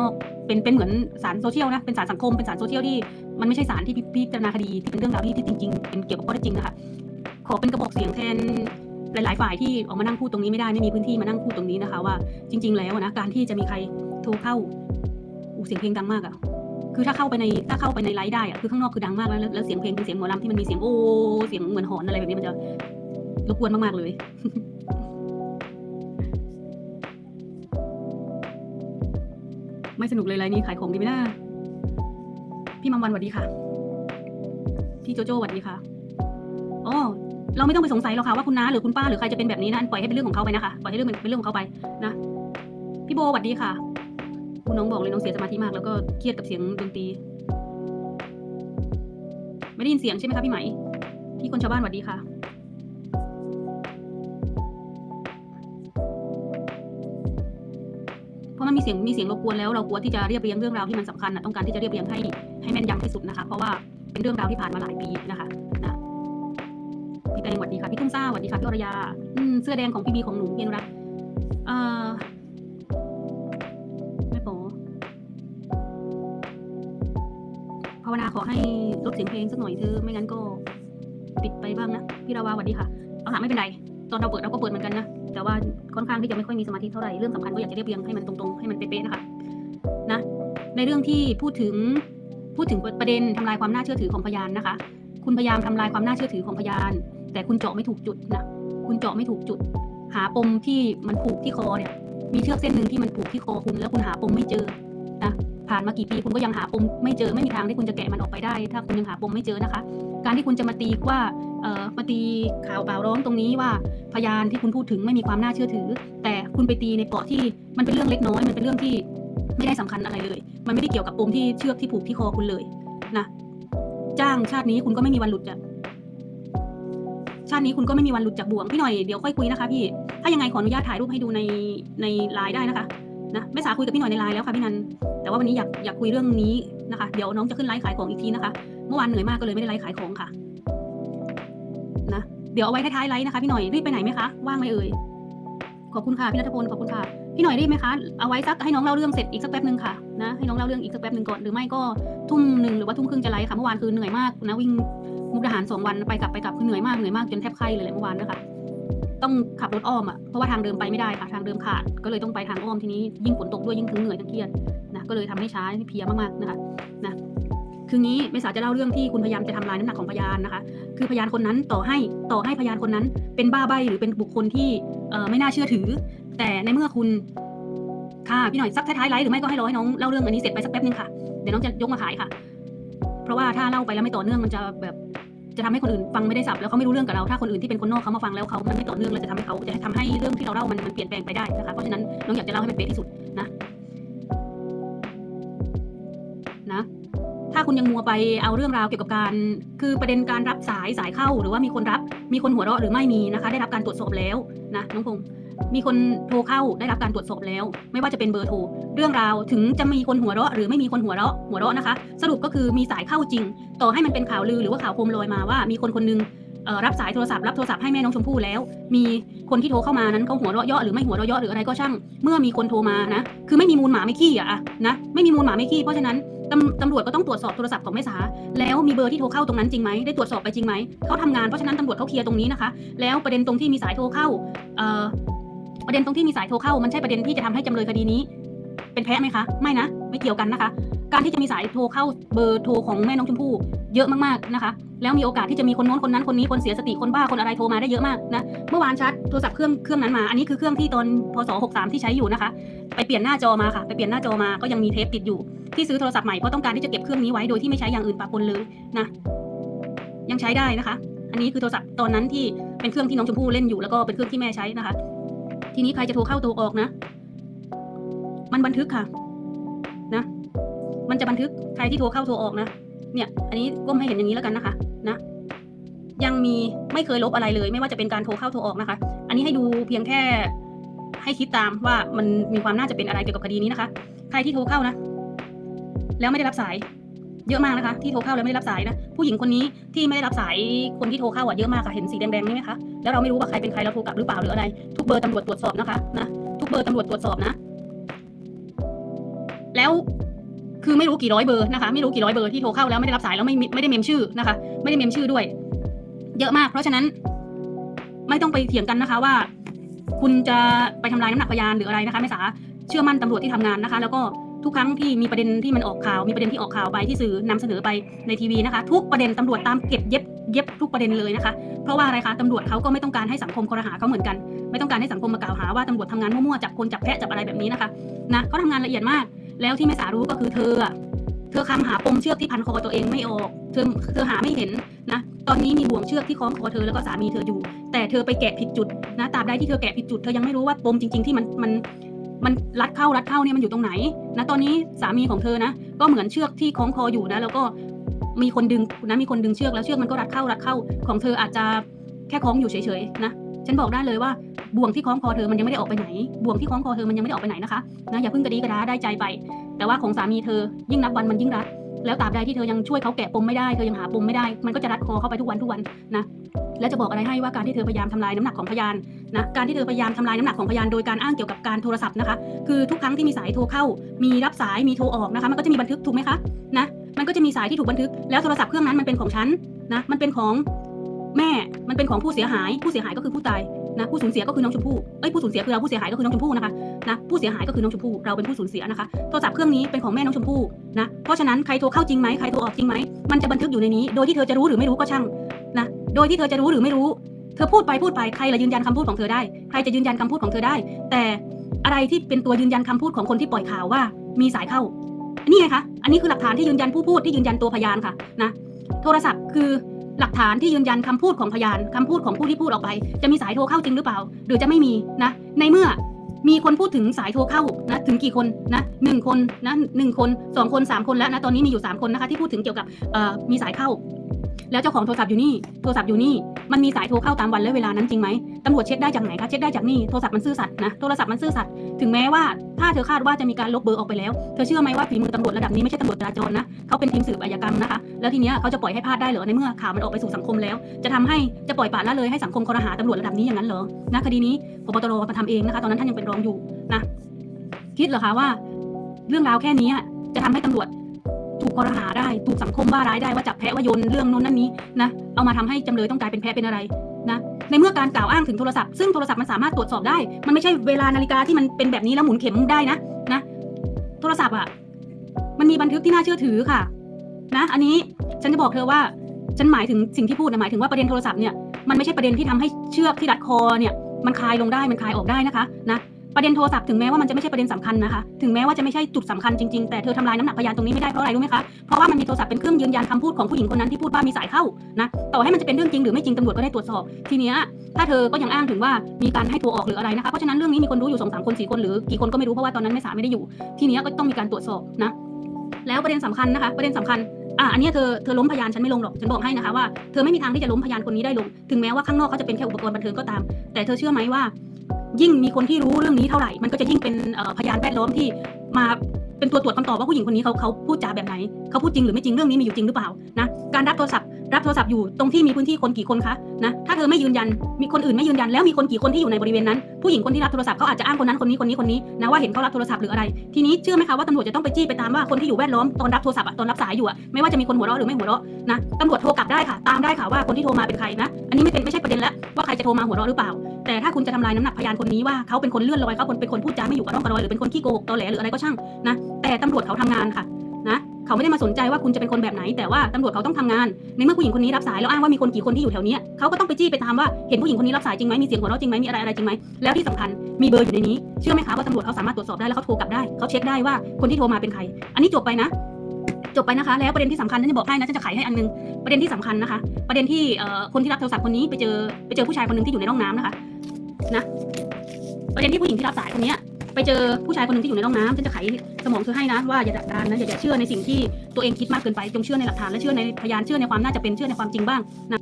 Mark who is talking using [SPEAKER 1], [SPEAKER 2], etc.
[SPEAKER 1] นอกเป็นเป็นเหมือนสารโซเชียลนะเป็นสารสังคมเป็นสารโซเชียลที่มันไม่ใช่สารที่พิจารณาคดีที่เป็นเรื่องราวที่จริง ๆ เป็นเกี่ยวกับข้อเท็จจริงนะคะขอเป็นกระบอกเสียงแทนหลาย ๆ ฝ่ายที่ออกมานั่งพูดตรงนี้ไม่ได้ไม่มีพื้นที่มานั่งพูดตรงนี้นะคะ ว่าจริง ๆ แล้วนะการที่จะมีใครโทรเข้าอูเสียงเพลงดังมากอะคือถ้าเข้าไปในถ้าเข้าไปในไลฟ์ได้อะคือข้างนอกคือดังมากแล้วแล้วแล้วเสียงเพลงเป็นเสียงหมอลำที่มันมีเสียงโอ้เสียงเหมือนหอนอะไรแบบนี้มันจะรบกวนมากๆเลย ไม่สนุกเลยไลน์นี้ขายของดีไหมนะพี่มัมวันสวัสดีค่ะ พี่โจโจ้สวัสดีค่ะอ๋อเราไม่ต้องไปสงสัยหรอกค่ะว่าคุณน้าหรือคุณป้าหรือใครจะเป็นแบบนี้นะปล่อยให้เป็นเรื่องของเขาไปนะคะปล่อยให้เรื่องมันเป็นเรื่องของเขาไปนะพี่โบสวัสดีค่ะ คุณน้องบอกเลยน้องเสียสมาธิมาก แล้วก็เครียดกับเสียงดนตรีไม่ได้ยินเสียงใช่ไหมคะพี่ไหมพี่คนชาวบ้านสวัสดีค่ะ มันมีเสียงมีเสียงรบกวนแล้วเรากลัวที่จะเรียบเรียงเรื่องราวที่มันสำคัญนะต้องการที่จะเรียบเรียงให้ให้แม่นยำที่สุดนะคะเพราะว่าเป็นเรื่องราวที่ผ่านมาหลายปีนะคะนะพี่แตงสวัสดีค่ะพี่ตุ้มซ่าสวัสดีค่ะพี่อรยาอืมเสื้อแดงของพี่บีของหนูเพี่อนุรักเอ่อแม่โปภาวนาขอให้ลดเสียงเพลงสักหน่อยเธอไม่งั้นก็ ปิดไปบ้างนะพี่ราวาสวัสดีค่ะเอาหาไม่เป็นไรตอนเราเปิดเราก็เปิดเหมือนกันนะ แต่ว่าค่อนข้างที่จะไม่ค่อยมีสมาธิเท่าไหร่เรื่องสำคัญก็อยากจะเรียบเรียงให้มันตรงๆให้มันเป๊ะๆนะคะนะในเรื่องที่พูดถึงพูดถึงประเด็นทำลายความน่าเชื่อถือของพยานนะคะ คุณพยายามทำลายความน่าเชื่อถือของพยาน แต่คุณเจาะไม่ถูกจุดนะคุณเจาะไม่ถูกจุด หาปมที่มันผูกที่คอเนี่ยมีเชือกเส้นหนึ่งที่มันผูกที่คอคุณ แล้วคุณหาปมไม่เจอนะ ผ่านมากี่ปีคุณก็ยังหาปมไม่เจอไม่มีทางที่คุณจะแกะมันออกไปได้ ถ้าคุณยังหาปมไม่เจอนะคะ การที่คุณจะมาตีว่ามาตีข่าวเปล่าร้องตรงนี้ว่าพยานที่คุณพูดถึงไม่มีความน่าเชื่อถือ แต่คุณไปตีในเกาะที่มันเป็นเรื่องเล็กน้อยมันเป็นเรื่องที่ไม่ได้สำคัญอะไรเลย มันไม่ได้เกี่ยวกับปมที่เชือกที่ผูกที่คอคุณเลยนะจ้างชาตินี้คุณก็ไม่มีวันหลุดจากชาตินี้คุณก็ไม่มีวันหลุดจากบ่วงพี่หน่อยเดี๋ยวค่อยคุยนะคะพี่ถ้ายังไงขออนุญาตถ่ายรูปให้ดูในในไลน์ได้นะคะนะไม่สาคุยกับพี่หน่อยในไลน์แล้วค่ะพี่นัน แต่ว่าวันนี้อยากอยากคุยเรื่องนี้นะคะ เดี๋ยวน้องจะขึ้นไลฟ์ขายของอีกทีนะคะ เมื่อวานเหนื่อยมากก็เลยไม่ได้ไลฟ์ขายของค่ะ นะ เดี๋ยวเอาไว้ท้ายๆไลฟ์นะคะพี่หน่อยรีบไปไหนไหมคะ ว่างไหมเอ่ย ขอบคุณค่ะพี่นัทพลขอบคุณค่ะ พี่หน่อยรีบไหมคะ เอาไว้สักให้น้องเล่าเรื่องเสร็จอีกสักแป๊บหนึ่งค่ะ นะ ให้น้องเล่าเรื่องอีกสักแป๊บหนึ่งก่อน หรือไม่ก็ทุ่มหนึ่งหรือว่าทุ่มครึ่งจะไลฟ์ค่ะ เมื่อวานคือเหนื่อยมากนะวิ่งมุกดาหารสองวันไปกลับไปกลับคือเหนื่อยมากเหนื่อยมากจนแทบไข้เลยแหละเมื่อวานนะคะ ต้องขับรถอ้อมอะเพราะว่าทางเดิมไปไม่ได้ค่ะทางเดิมขาดก็เลยต้องไปทางอ้อมทีนี้ยิ่งฝนตกด้วยยิ่งถึงเหนื่อยทั้งเครียดนะก็เลยทำให้ช้าเพียมากๆนะคะนะคืองี้ไม่สาจะเล่าเรื่องที่คุณพยายามจะทำลายน้ำหนักของพยานนะคะ คือพยานคนนั้นต่อให้ต่อให้พยานคนนั้น เป็นบ้าใบหรือเป็นบุคคลที่ไม่น่าเชื่อถือ แต่ในเมื่อคุณค่ะพี่หน่อยสักท้ายๆไลฟ์หรือไม่ก็ให้รอให้น้องเล่าเรื่องอันนี้เสร็จไปสักแป๊บนึงค่ะเดี๋ยวน้องจะยกมาขายค่ะ เพราะว่าถ้าเล่าไปแล้วไม่ต่อเนื่องมันจะแบบ จะทำให้คนอื่นฟังไม่ได้สับแล้วเขาไม่รู้เรื่องกับเราถ้าคนอื่นที่เป็นคนนอกเขามาฟังแล้วเขามันไม่ต่อเนื่องเราจะทำให้เขาจะทำให้เรื่องที่เราเล่ามันมันเปลี่ยนแปลงไปได้นะคะเพราะฉะนั้นน้องอยากจะเล่าให้มันเป๊ะที่สุดนะนะถ้าคุณยังมัวไปเอาเรื่องราวเกี่ยวกับการ คือประเด็นการรับสายสายเข้าหรือว่ามีคนรับมีคนหัวเราะหรือไม่มีนะคะ ได้รับการตรวจสอบแล้วนะน้องพงษ์ มีคนโทรเข้าได้รับการตรวจสอบแล้ว ไม่ว่าจะเป็นเบอร์โทรเรื่องราวถึงจะมีคนหัวเราะ หรือไม่มีคนหัวเราะหัวเราะนะคะ สรุปก็คือมีสายเข้าจริง ต่อให้มันเป็นข่าวลือหรือว่าข่าวโคมลอยมาว่ามีคนคนหนึงเอ่อรับสายโทรศัพท์รับโทรศัพท์ให้แม่น้องชมพู่แล้ว มีคนที่โทรเข้ามานั้นเขาหัวเราะเยาะหรือไม่หัวเราะเยาะหรืออะไรก็ช่าง เมื่อมีคนโทรมานะ คือไม่มีมูลหมาไม่ขี้อะนะไม่มีมูลหมาไม่ขี้เพราะฉะนั้นตำตำรวจก็ต้องตรวจสอบโทรศัพท์ของแม่สาแล้วมีเบอร์ที่โทรเข้าตรงนั้นจริงไหมได้ตรวจสอบไปจริงไหมเขาทำงานเพราะฉะนั้นตำรวจเขาเคลียร์ตรงนี้นะคะ แล้วประเด็นตรงที่มีสายโทรเข้า ประเด็นตรงที่มีสายโทรเข้ามันใช่ประเด็นที่จะทำให้จำเลยคดีนี้ เป็นแพ้ไหมคะ ไม่นะ ไม่เกี่ยวกันนะคะ การที่จะมีสายโทรเข้าเบอร์โทรของแม่น้องชมพู่เยอะมากๆนะคะ แล้วมีโอกาสที่จะมีคนโน้นคนนั้นคนนี้คนเสียสติคนบ้าคนอะไรโทรมาได้เยอะมากนะเมื่อวานชัดโทรศัพท์เครื่องเครื่องนั้นมาอันนี้คือเครื่องที่ตอนพศ63ที่ใช้อยู่นะคะ ไปเปลี่ยนหน้าจอมาค่ะ ไปเปลี่ยนหน้าจอมาก็ยังมีเทปติดอยู่ที่ซื้อโทรศัพท์ใหม่เพราะต้องการที่จะเก็บเครื่องนี้ไว้โดยที่ไม่ใช้อย่างอื่นปะปนเลยนะยังใช้ได้นะคะ อันนี้คือโทรศัพท์ตอนนั้นที่เป็นเครื่องที่น้องชมพู่เล่นอยู่แล้วก็เป็นเครื่องที่แม่ใช้นะคะ ทีนี้ใครจะโทรเข้าโทรออกนะ มันบันทึกค่ะ นะ มันจะบันทึกใครที่โทรเข้าโทรออกนะ เนี่ย อันนี้ก้มให้เห็นอย่างนี้แล้วกันนะคะ นะ ยังมีไม่เคยลบอะไรเลย ไม่ว่าจะเป็นการโทรเข้าโทรออกนะคะ อันนี้ให้ดูเพียงแค่ให้คิดตามว่ามันมีความน่าจะเป็นอะไรเกี่ยวกับคดีนี้นะคะ ใครที่โทรเข้านะ แล้วไม่ได้รับสาย เยอะมากนะคะ ที่โทรเข้าแล้วไม่ได้รับสายนะผู้หญิงคนนี้ที่ไม่ได้รับสายคนที่โทรเข้าอะเยอะมากค่ะเห็นสีแดงๆนี่ไหมคะแล้วเราไม่รู้ว่าใครเป็นใครเราโทรกลับหรือเปล่าหรืออะไรทุกเบอร์ตำรวจตรวจสอบนะคะนะทุกเบอร์ตำรวจตรวจสอบนะ แล้วคือไม่รู้กี่ร้อยเบอร์นะคะไม่รู้กี่ร้อยเบอร์ที่โทรเข้าแล้วไม่ได้รับสายแล้วไม่ไม่ได้เมมชื่อนะคะ ไม่ได้เมมชื่อด้วย เยอะมาก เพราะฉะนั้น ไม่ต้องไปเถียงกันนะคะว่า คุณจะไปทำลายน้ำหนักพยานหรืออะไรนะคะไม่สาเชื่อมั่นตำรวจที่ทำงานนะคะ แล้วก็ ทุกครั้งที่มีประเด็นที่มันออกข่าว มีประเด็นที่ออกข่าวไปที่สื่อนำเสนอไปในทีวีนะคะ ทุกประเด็นตำรวจตามเก็บเย็บเย็บทุกประเด็นเลยนะคะ เพราะว่าอะไรคะตำรวจเขาก็ไม่ต้องการให้สังคมคอรหาเขาเหมือนกัน ไม่ต้องการให้สังคมมากล่าวหาว่าตำรวจทำงานมั่วๆจับคนจับแพะจับอะไรแบบนี้นะคะนะเขาทำงานละเอียดมาก แล้วที่แม่สารู้ก็คือเธอเธอคำหาปมเชือกที่พันคอตัวเองไม่ออก เธอเธอหาไม่เห็นนะ ตอนนี้มีบ่วงเชือกที่คล้องคอเธอแล้วก็สามีเธออยู่ แต่เธอไปแกะผิดจุดนะตราบใดที่เธอแกะผิดจุดเธอยังไม่รู้ว่าปมจริง ๆที่มันมัน มันรัดเข้ารัดเข้าเนี่ยมันอยู่ตรงไหนนะตอนนี้สามีของเธอนะก็เหมือนเชือกที่คล้องคออยู่นะแล้วก็มีคนดึงนะมีคนดึงเชือกแล้วเชือกมันก็รัดเข้ารัดเข้าของเธออาจจะแค่คล้องอยู่เฉยๆนะฉันบอกได้เลยว่าบ่วงที่คล้องคอเธอมันยังไม่ได้ออกไปไหน บ่วงที่คล้องคอเธอมันยังไม่ได้ออกไปไหนนะคะนะอย่าเพิ่งกระดีกระดาได้ใจไป แต่ว่าของสามีเธอยิ่งนับวันมันยิ่งรัด แล้วตราบใดที่เธอยังช่วยเขาแกะปมไม่ได้เธอยังหาปมไม่ได้ มันก็จะรัดคอเข้าไปทุกวันทุกวันนะแล้วจะบอกอะไรให้ว่าการที่เธอพยายามทำลายน้ำหนักของพยาน นะการที่เธอพยายามทำลายน้ำหนักของพยานโดยการอ้างเกี่ยวกับการโทรศัพท์นะคะ คือทุกครั้งที่มีสายโทรเข้า มีรับสายมีโทรออกนะคะ มันก็จะมีบันทึกถูกไหมคะนะมันก็จะมีสายที่ถูกบันทึก แล้วโทรศัพท์เครื่องนั้นมันเป็นของฉันนะมันเป็นของแม่ มันเป็นของผู้เสียหาย ผู้เสียหายก็คือผู้ตายนะผู้สูญเสียก็คือน้องชมพู่เอ้ยผู้สูญเสียคือเราผู้เสียหายก็คือน้องชมพู่นะคะนะผู้เสียหายก็คือน้องชมพู่เราเป็นผู้สูญเสียนะคะโทรศัพท์เครื่องนี้เป็นของแม่น้องชมพู่นะเพราะฉะนั้นใครโทรเข้าจริงไหมใครโทรออกจริงไหมมันจะบันทึกอยู่ในนี้ โดยที่เธอจะรู้หรือไม่รู้ก็ช่างนะโดยที่เธอจะรู้หรือไม่รู้ ธอพูดไปพูดไปใครละยืนยันคำพูดของเธอได้ ใครจะยืนยันคำพูดของเธอได้ แต่อะไรที่เป็นตัวยืนยันคำพูดของคนที่ปล่อยข่าวว่า มีสายเข้า นี่ไงคะ อันนี้คือหลักฐานที่ยืนยันผู้พูดที่ยืนยันตัวพยานค่ะนะโทรศัพท์คือหลักฐานที่ยืนยันคำพูดของพยานคำพูดของผู้ที่พูดออกไป จะมีสายโทรเข้าจริงหรือเปล่า หรือจะไม่มีนะ ในเมื่อมีคนพูดถึงสายโทรเข้านะถึงกี่คนนะหนึ่งคนนะหนึ่งคนสองคนสามคนแล้วนะตอนนี้มีอยู่สามคนนะคะที่พูดถึงเกี่ยวกับมีสายเข้า แล้วเจ้าของโทรศัพท์อยู่นี่ โทรศัพท์อยู่นี่ มันมีสายโทรเข้าตามวันและเวลานั้นจริงไหมตำรวจเช็คได้จากไหนคะ เช็คได้จากนี่ โทรศัพท์มันซื่อสัตย์นะ โทรศัพท์มันซื่อสัตย์ถึงแม้ว่าถ้าเธอคาดว่าจะมีการลบเบอร์ออกไปแล้ว เธอเชื่อไหมว่าฝีมือตำรวจระดับนี้ไม่ใช่ตำรวจจราจรนะ เขาเป็นทีมสืบอาชญากรรมนะคะ แล้วทีเนี้ยเขาจะปล่อยให้พลาดได้เหรอในเมื่อข่าวมันออกไปสู่สังคมแล้ว จะทำให้จะปล่อยปละละเลยให้สังคมคอรหาตำรวจระดับนี้อย่างนั้นเหรอนะคดีนี้พบตรมาทำเองนะคะ ตอนนั้นท่านยังเป็นรองอยู่นะ คิดเหรอคะว่า เรื่องราวแค่นี้จะทำให้ตำรวจ ถูกคอรหาได้ ถูกสังคมว่าร้ายได้ว่าจับแพะว่าโยนเรื่องนู้นนั่นนี้นะ เอามาทำให้จำเลยต้องกลายเป็นแพะเป็นอะไรนะ ในเมื่อการกล่าวอ้างถึงโทรศัพท์ ซึ่งโทรศัพท์มันสามารถตรวจสอบได้ มันไม่ใช่เวลานาฬิกาที่มันเป็นแบบนี้แล้วหมุนเข็มได้นะ นะ โทรศัพท์อะ มันมีบันทึกที่น่าเชื่อถือค่ะ นะ อันนี้ฉันจะบอกเธอว่า ฉันหมายถึงสิ่งที่พูดนะหมายถึงว่าประเด็นโทรศัพท์เนี่ย มันไม่ใช่ประเด็นที่ทำให้เชือกที่รัดคอเนี่ย มันคลายลงได้ มันคลายออกได้นะคะ นะ ประเด็นโทรศัพท์ถึงแม้ว่ามันจะไม่ใช่ประเด็นสำคัญนะคะ ถึงแม้ว่าจะไม่ใช่จุดสำคัญจริงๆ แต่เธอทำลายน้ำหนักพยานตรงนี้ไม่ได้เพราะอะไรรู้ไหมคะ เพราะว่ามันมีโทรศัพท์เป็นเครื่องยืนยันคำพูดของผู้หญิงคนนั้นที่พูดว่ามีสายเข้านะ ต่อให้มันจะเป็นเรื่องจริงหรือไม่จริงตำรวจก็ได้ตรวจสอบ ทีเนี้ยถ้าเธอก็ยังอ้างถึงว่ามีการให้โทรออกหรืออะไรนะคะ เพราะฉะนั้นเรื่องนี้มีคนรู้อยู่สองสามคนสี่คนหรือกี่คนก็ไม่รู้เพราะว่าตอนนั้นแม่สาไม่ได้อยู่ ทีเนี้ยก็ต้องมีการตรวจสอบนะ แล้วประเด็นสำคัญนะคะประเด็นสำคัญอะอันนี้เธอเธอล้มพยานฉันไม่ลงหรอกฉันบอกให้นะคะว่าเธอไม่มีทางที่จะล้มพยานคนนี้ได้ลง ถึงแม้ว่าข้างนอกเขาจะเป็นแค่อุปกรณ์บันเทิงก็ตาม แต่เธอเชื่อไหมว่า ยิ่งมีคนที่รู้เรื่องนี้เท่าไหร่ มันก็จะยิ่งเป็นพยานแวดล้อมที่มาเป็นตัวตรวจคำตอบว่าผู้หญิงคนนี้เขาเขาพูดจาแบบไหนเขาพูดจริงหรือไม่จริงเรื่องนี้มีอยู่จริงหรือเปล่านะการรับโทรศัพท์ รับโทรศัพท์อยู่ตรงที่มีพื้นที่คนกี่คนคะนะถ้าเธอไม่ยืนยันมีคนอื่นไม่ยืนยันแล้วมีคนกี่คนที่อยู่ในบริเวณนั้น ผู้หญิงคนที่รับโทรศัพท์เขาอาจจะอ้างคนนั้นคนนี้คนนี้คนนี้นะว่าเห็นเขารับโทรศัพท์หรืออะไร ทีนี้เชื่อไหมคะว่าตำรวจจะต้องไปจี้ไปตามว่าคนที่อยู่แวดล้อมตอนรับโทรศัพท์อะตอนรับสายอยู่อะไม่ว่าจะมีคนหัวเราะหรือไม่หัวเราะนะตำรวจโทรกลับได้ค่ะ ตามได้ค่ะว่าคนที่โทรมาเป็นใครนะอันนี้ไม่เป็นไม่ใช่ประเด็นแล้วว่าใครจะโทรมาหัวเราะหรือเปล่า แต่ถ้าคุณจะทำลายน้ำหนักพยานคนนี้ว่าเขาเป็นคนเลื่อนลอยเขาเป็นคนพูดจาไม่อยู่กับร่องกับรอยหรือเป็นคนขี้โกหกตอแหลหรืออะไรก็ช่างนะแต่ตำรวจเขาทำงานค่ะ เขาไม่ได้มาสนใจว่าคุณจะเป็นคนแบบไหน แต่ว่าตำรวจเขาต้องทำงาน ในเมื่อผู้หญิงคนนี้รับสายแล้วอ้างว่ามีคนกี่คนที่อยู่แถวเนี้ยเขาก็ต้องไปจี้ไปตามว่าเห็นผู้หญิงคนนี้รับสายจริงไหมมีเสียงหัวเราะจริงไหมมีอะไรอะไรจริงไหมแล้วที่สำคัญมีเบอร์อยู่ในนี้เชื่อไหมคะว่าตำรวจเขาสามารถตรวจสอบได้แล้วเขาโทรกลับได้เขาเช็คได้ว่าคนที่โทรมาเป็นใคร อันนี้จบไปนะ จบไปนะคะ แล้วประเด็นที่สำคัญฉันจะบอกให้นะฉันจะไขให้อันนึงประเด็นที่สำคัญนะคะ ประเด็นที่เอ่อคนที่รับโทรศัพท์คนนี้ไปเจอไปเจอผู้ชายคนหนึ่งที่อยู่ในร่องน้ำนะคะนะ ประเด็นที่ผู้หญิงที่รับสายคนเนี้ย ไปเจอผู้ชายคนหนึ่งที่อยู่ในร่องน้ำฉันจะไขสมองเธอให้นะว่าอย่าดักดานนะอย่าอย่าเชื่อในสิ่งที่ตัวเองคิดมากเกินไปจงเชื่อในหลักฐานและเชื่อในพยานเชื่อในความน่าจะเป็นเชื่อในความจริงบ้างนะ